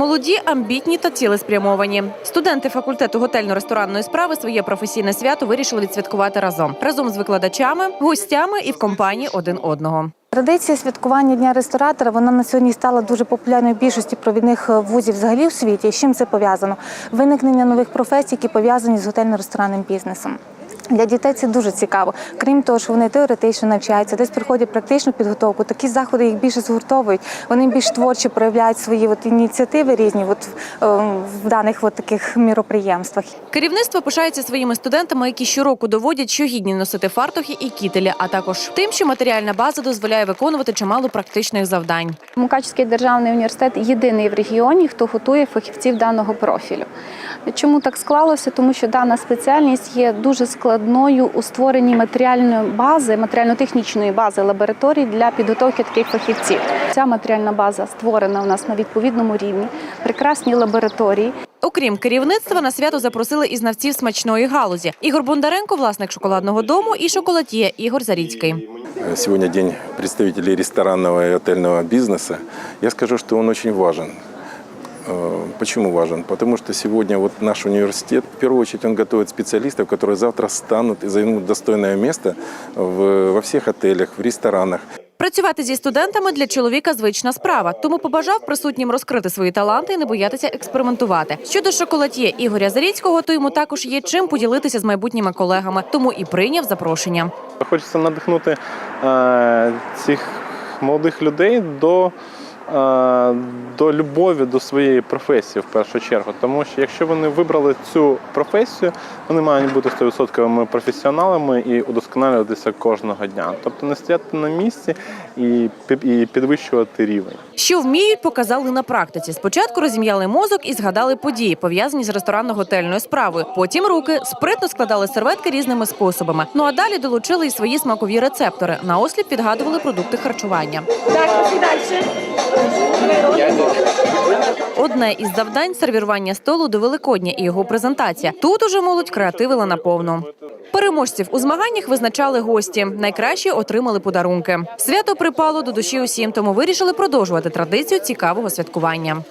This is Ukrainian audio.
Молоді, амбітні та цілеспрямовані. Студенти факультету готельно-ресторанної справи своє професійне свято вирішили відсвяткувати разом разом з викладачами, гостями і в компанії один одного. Традиція святкування дня ресторатора вона на сьогодні стала дуже популярною в більшості провідних е, вузів взагалі в світі. З чим це пов'язано? Виникнення нових професій, які пов'язані з готельно-ресторанним бізнесом. Для дітей це дуже цікаво. Крім того, що вони теоретично навчаються, десь проходять практичну підготовку. Такі заходи їх більше згуртовують. Вони більш творчо проявляють свої от ініціативи різні, от е, в даних от таких міроприємствах. Керівництво пишається своїми студентами, які щороку доводять, що гідні носити фартухи і кітелі, а також тим, що матеріальна база дозволяє виконувати чимало практичних завдань. Мукачівський державний університет єдиний в регіоні, хто готує фахівців даного профілю. Чому так склалося? Тому що дана спеціальність є дуже складною у створенні матеріальної бази, матеріально-технічної бази лабораторій для підготовки таких фахівців. Ця матеріальна база створена у нас на відповідному рівні, прекрасні лабораторії. Окрім керівництва, на свято запросили і знавців смачної галузі. Ігор Бондаренко, власник шоколадного дому, і шоколад'є Ігор Заріцький. Сегодня день представителей ресторанного и отельного бизнеса. Я скажу, что он очень важен. Э, Почему важен? Потому что сегодня вот наш университет, в первую очередь, он готовит специалистов, которые завтра станут и займут достойное место в, во всех отелях, в ресторанах. Працювати зі студентами для чоловіка звична справа, тому побажав присутнім розкрити свої таланти і не боятися експериментувати. Щодо шоколад'є Ігоря Заріцького, то йому також є чим поділитися з майбутніми колегами, тому і прийняв запрошення. Хочеться надихнути е, цих молодих людей до, до любові до своєї професії в першу чергу. Тому що якщо вони вибрали цю професію, вони мають бути 100% професіоналами і удосконалюватися кожного дня. Тобто не стояти на місці і, і підвищувати рівень. Що вміють, показали на практиці. Спочатку розім'яли мозок і згадали події, пов'язані з ресторанно-готельною справою. Потім руки спритно складали серветки різними способами. Ну а далі долучили і свої смакові рецептори. Наосліп підгадували продукти харчування. Одне із завдань сервірування столу до Великодня і його презентація. Тут уже молодь креативила наповну. Переможців у змаганнях визначали гості. Найкращі отримали подарунки. Свято припало до душі усім, тому вирішили продовжувати традицію цікавого святкування.